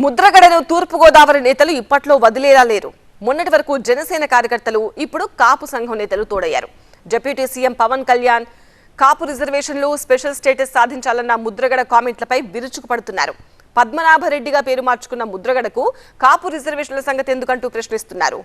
ముద్రగడను తూర్పుగోదావరి నేతలు ఇప్పట్లో వదిలేలా లేరు. మొన్నటి వరకు జనసేన కార్యకర్తలు ఇప్పుడు కాపు సంఘం నేతలు తోడయ్యారు. డిప్యూటీ సీఎం పవన్ కళ్యాణ్ కాపు రిజర్వేషన్లు స్పెషల్ స్టేటస్ సాధించాలన్న ముద్రగడ కామెంట్లపై విరుచుకుపడుతున్నారు. పద్మనాభరెడ్డిగా పేరు మార్చుకున్న ముద్రగడకు కాపు రిజర్వేషన్ల సంగతి ఎందుకంటూ ప్రశ్నిస్తున్నారు.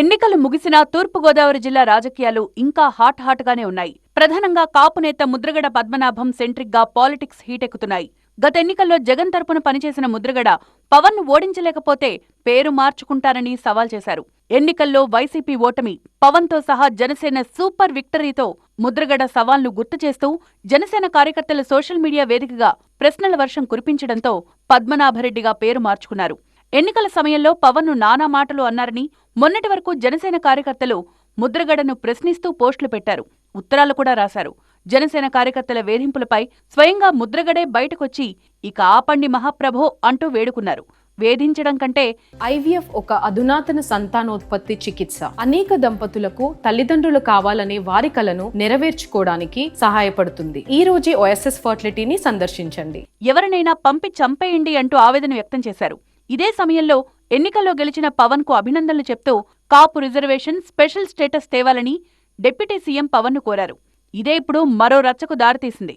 ఎన్నికలు ముగిసినా తూర్పుగోదావరి జిల్లా రాజకీయాలు ఇంకా హాట్ హాట్ గానే ఉన్నాయి. ప్రధానంగా కాపు నేత ముద్రగడ పద్మనాభం సెంట్రిక్గా పాలిటిక్స్ హీటెక్కుతున్నాయి. గత ఎన్నికల్లో జగన్ తరపున పనిచేసిన ముద్రగడ పవన్ను ఓడించలేకపోతే పేరు మార్చుకుంటారని సవాల్ చేశారు. ఎన్నికల్లో వైసీపీ ఓటమి పవన్తో సహా జనసేన సూపర్ విక్టరీతో ముద్రగడ సవాల్ను గుర్తు చేస్తూ జనసేన కార్యకర్తల సోషల్ మీడియా వేదికగా ప్రశ్నల వర్షం కురిపించడంతో పద్మనాభరెడ్డిగా పేరు మార్చుకున్నారు. ఎన్నికల సమయంలో పవన్ను నానా మాటలు అన్నారని మొన్నటి వరకు జనసేన కార్యకర్తలు ముద్రగడను ప్రశ్నిస్తూ పోస్టులు పెట్టారు. ఉత్తరాలు కూడా రాశారు. జనసేన కార్యకర్తల వేధింపులపై స్వయంగా ముద్రగడే బయటకొచ్చి ఇక ఆపండి మహాప్రభో అంటూ వేడుకున్నారు. వేధించడం కంటే ఐవీఎఫ్ ఒక అధునాతన సంతానోత్పత్తి చికిత్స. అనేక దంపతులకు తల్లిదండ్రులు కావాలనే వారి కలను నెరవేర్చుకోవడానికి సహాయపడుతుంది. ఈ రోజే ఓఎస్ఎస్ ఫర్టిలిటీని సందర్శించండి. ఎవరినైనా పంపి చంపేయండి అంటూ ఆవేదన వ్యక్తం చేశారు. ఇదే సమయంలో ఎన్నికల్లో గెలిచిన పవన్కు అభినందనలు చెప్తూ కాపు రిజర్వేషన్ స్పెషల్ స్టేటస్ తేవాలని డిప్యూటీ సీఎం పవన్ను కోరారు. ఇదే ఇప్పుడు మరో రచ్చకు దారితీసింది.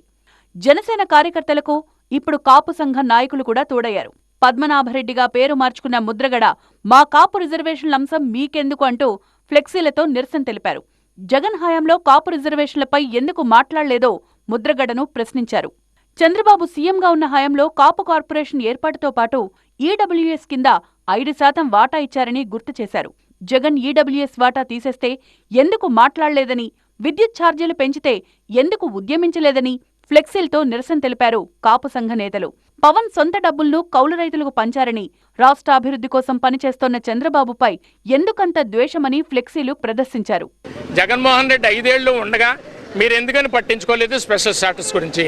జనసేన కార్యకర్తలకు ఇప్పుడు కాపు సంఘం నాయకులు కూడా తోడయ్యారు. పద్మనాభరెడ్డిగా పేరు మార్చుకున్న ముద్రగడ మా కాపు రిజర్వేషన్ల అంశం మీకెందుకు అంటూ ఫ్లెక్సీలతో నిరసన తెలిపారు. జగన్ హయాంలో కాపు రిజర్వేషన్లపై ఎందుకు మాట్లాడలేదో ముద్రగడను ప్రశ్నించారు. చంద్రబాబు సీఎంగా ఉన్న హయాంలో కాపు కార్పొరేషన్ ఏర్పాటుతో పాటు ఈడబ్ల్యూఎస్ కింద ఐదు శాతం వాటా ఇచ్చారని గుర్తు చేశారు. జగన్ ఈడబ్ల్యూఎస్ వాటా తీసేస్తే ఎందుకు మాట్లాడలేదని విద్యుత్ ఛార్జీలు పెంచితే ఎందుకు ఉద్యమించలేదని ఫ్లెక్సీలతో నిరసన తెలిపారు కాపు సంఘ నేతలు. పవన్ సొంత డబ్బులను కౌలు రైతులకు పంచారని రాష్ట్ర అభివృద్ధి కోసం పనిచేస్తోన్న చంద్రబాబుపై ఎందుకంత ద్వేషమని ఫ్లెక్సీలు ప్రదర్శించారు. జగన్మోహన్ రెడ్డి ఐదేళ్ళు ఉండగా మీరు ఎందుకని పట్టించుకోలేదు స్పెషల్ స్టాటస్ గురించి.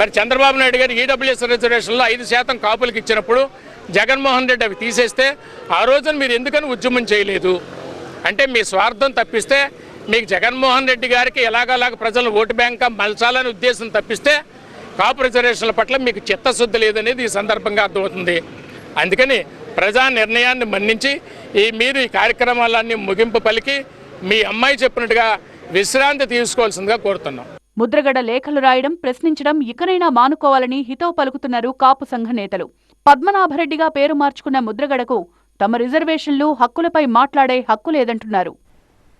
మరి చంద్రబాబు నాయుడు గారు ఈడబ్ల్యూఎస్ రిజర్వేషన్లో ఐదు శాతం కాపులకు ఇచ్చినప్పుడు జగన్మోహన్ రెడ్డి అవి తీసేస్తే ఆ రోజున మీరు ఎందుకని ఉద్యమం చేయలేదు? అంటే మీ స్వార్థం తప్పిస్తే మీకు జగన్మోహన్ రెడ్డి గారికి ఎలాగలాగ ప్రజలను ఓటు బ్యాంక్ మలచాలని ఉద్దేశం తప్పిస్తే కాపు రిజర్వేషన్ల పట్ల మీకు చిత్తశుద్ధి లేదనేది ఈ సందర్భంగా అర్థమవుతుంది. అందుకని ప్రజా నిర్ణయాన్ని మన్నించి ఈ మీరు ఈ కార్యక్రమాలన్నీ ముగింపు పలికి మీ అమ్మాయి చెప్పినట్టుగా విశ్రాంతి తీసుకోవాల్సిందిగా కోరుతున్నాం. ముద్రగడ లేఖలు రాయడం ప్రశ్నించడం ఇకనైనా మానుకోవాలని హితవు పలుకుతున్నారు కాపు సంఘ నేతలు. పద్మనాభరెడ్డిగా పేరు మార్చుకున్న ముద్రగడకు తమ రిజర్వేషన్లు హక్కులపై మాట్లాడే హక్కు లేదంటున్నారు.